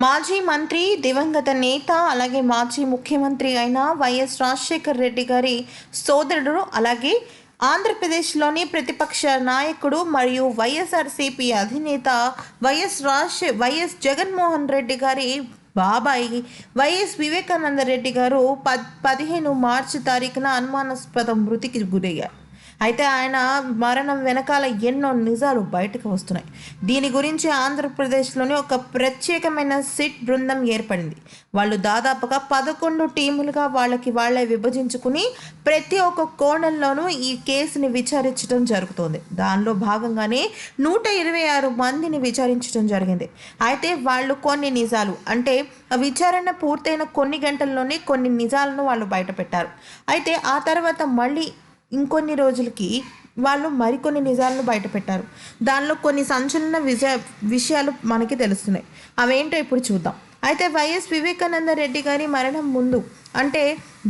మాజీ మంత్రి దివంగత నేత అలాగే మాజీ ముఖ్యమంత్రి అయిన వైఎస్ రాజశేఖర్ రెడ్డి గారి సోదరుడు అలాగే ఆంధ్రప్రదేశ్లోని ప్రతిపక్ష నాయకుడు మరియు వైఎస్ఆర్సీపీ అధినేత వైఎస్ రాజ వైఎస్ జగన్మోహన్ రెడ్డి గారి బాబాయి వైఎస్ వివేకానంద రెడ్డి గారు పద్ పదిహేను మార్చి తారీఖున అనుమానాస్పద మృతికి గురయ్యారు. అయితే ఆయన మరణం వెనకాల ఎన్నో నిజాలు బయటకు వస్తున్నాయి. దీని గురించి ఆంధ్రప్రదేశ్లోని ఒక ప్రత్యేకమైన సిట్ బృందం ఏర్పడింది. వాళ్ళు దాదాపుగా పదకొండు టీములుగా వాళ్ళకి వాళ్ళే విభజించుకుని ప్రతి ఒక్క కోణంలోనూ ఈ కేసుని విచారించడం జరుగుతోంది. దానిలో భాగంగానే నూట ఇరవై ఆరు మందిని విచారించడం జరిగింది. అయితే వాళ్ళు కొన్ని నిజాలు అంటే విచారణ పూర్తయిన కొన్ని గంటల్లోనే కొన్ని నిజాలను వాళ్ళు బయటపెట్టారు. అయితే ఆ తర్వాత మళ్ళీ ఇంకొన్ని రోజులకి వాళ్ళు మరికొన్ని నిజాలను బయటపెట్టారు. దానిలో కొన్ని సంచలన విజయ విషయాలు మనకి తెలుస్తున్నాయి. అవేంటో ఇప్పుడు చూద్దాం. అయితే వైఎస్ వివేకానంద రెడ్డి గారి మరణం ముందు అంటే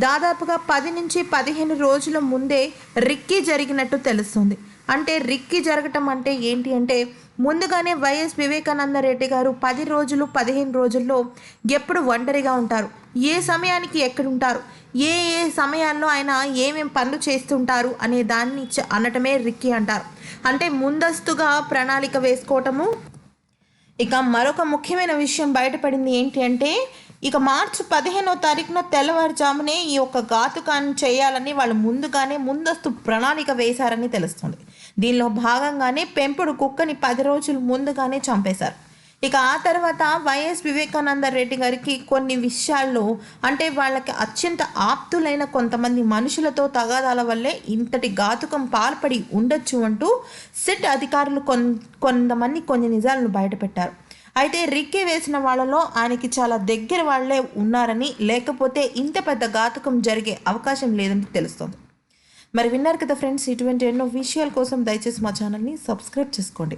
దాదాపుగా పది నుంచి పదిహేను రోజుల ముందే రిక్కీ జరిగినట్టు తెలుస్తుంది. అంటే రిక్కీ జరగటం అంటే ఏంటి అంటే ముందుగానే వైఎస్ వివేకానంద రెడ్డి గారు పది రోజులు పదిహేను రోజుల్లో ఎప్పుడు ఒంటరిగా ఉంటారు. ఏ సమయానికి ఎక్కడుంటారు ఏ ఏ సమయాల్లో ఆయన ఏమేం పనులు చేస్తుంటారు అనే దాన్ని అనటమే రిక్కీ అంటారు. అంటే ముందస్తుగా ప్రణాళిక వేసుకోవటము. ఇక మరొక ముఖ్యమైన విషయం బయటపడింది ఏంటి అంటే ఇక మార్చి పదిహేనో తారీఖున తెల్లవారుజామునే ఈ యొక్క ఘాతుకాన్ని చేయాలని వాళ్ళు ముందుగానే ముందస్తు ప్రణాళిక వేశారని తెలుస్తుంది. దీనిలో భాగంగానే పెంపుడు కుక్కని పది రోజులు ముందుగానే చంపేశారు. ఇక ఆ తర్వాత వైఎస్ వివేకానంద రెడ్డి గారికి కొన్ని విషయాల్లో అంటే వాళ్ళకి అత్యంత ఆప్తులైన కొంతమంది మనుషులతో తగాదాల వల్లే ఇంతటి ఘాతుకం పాల్పడి ఉండొచ్చు అంటూ సిట్ అధికారులు కొన్ కొంతమంది కొన్ని నిజాలను బయటపెట్టారు. అయితే రిక్కే వేసిన వాళ్ళలో ఆయనకి చాలా దగ్గర వాళ్ళే ఉన్నారని లేకపోతే ఇంత పెద్ద ఘాతుకం జరిగే అవకాశం లేదని తెలుస్తోంది. మరి విన్నారు కదా ఫ్రెండ్స్ ఇటువంటి ఎన్నో విషయాల కోసం దయచేసి మా ఛానల్ని సబ్స్క్రైబ్ చేసుకోండి.